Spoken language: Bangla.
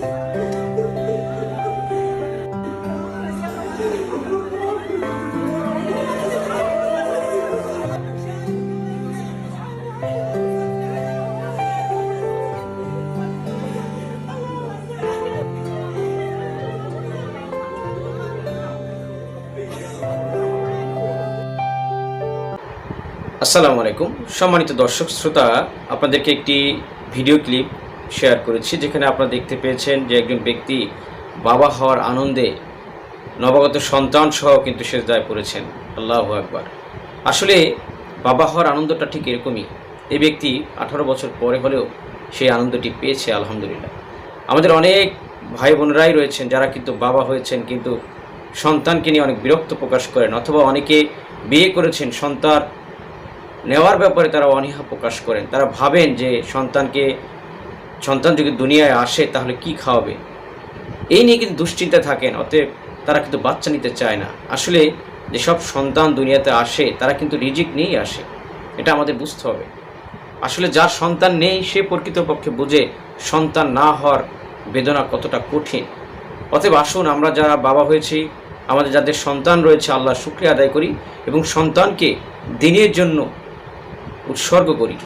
আসসালামু আলাইকুম। সম্মানিত দর্শক শ্রোতা আপনাদেরকে একটি ভিডিও ক্লিপ শেয়ার করেছি, যেখানে আপনারা দেখতে পেয়েছেন যে একজন ব্যক্তি বাবা হওয়ার আনন্দে নবাগত সন্তান সহ কিন্তু সেজদায় পড়েছেন। আল্লাহ একবার আসলে বাবা হওয়ার আনন্দটা ঠিক এরকমই। এই ব্যক্তি আঠারো বছর পরে হলেও সেই আনন্দটি পেয়েছে, আলহামদুলিল্লাহ। আমাদের অনেক ভাই বোনরাই রয়েছেন যারা কিন্তু বাবা হয়েছেন, কিন্তু সন্তানকে নিয়ে অনেক বিরক্ত প্রকাশ করেন, অথবা অনেকে বিয়ে করেছেন, সন্তান নেওয়ার ব্যাপারে তারা অনীহা প্রকাশ করেন। তারা ভাবেন যে সন্তানকে সন্তান যদি দুনিয়ায় আসে, তাহলে কি খাওয়াবে? এই নিয়ে কিন্তু দুশ্চিন্তা থাকেন, অতএব তারা কিন্তু বাচ্চা নিতে চায় না। আসলে যেসব সন্তান দুনিয়াতে আসে, তারা কিন্তু রিজিক নিয়েই আসে। এটা আমাদের বুঝতে হবে। আসলে যার সন্তান নেই, সে প্রকৃতপক্ষে বুঝে সন্তান না হওয়ার বেদনা কতটা কঠিন। অতএব আসুন, আমরা যারা বাবা হয়েছি, আমাদের যাদের সন্তান রয়েছে আল্লাহ শুক্রিয়া আদায় করি এবং সন্তানকে দিনের জন্য উৎসর্গ করি।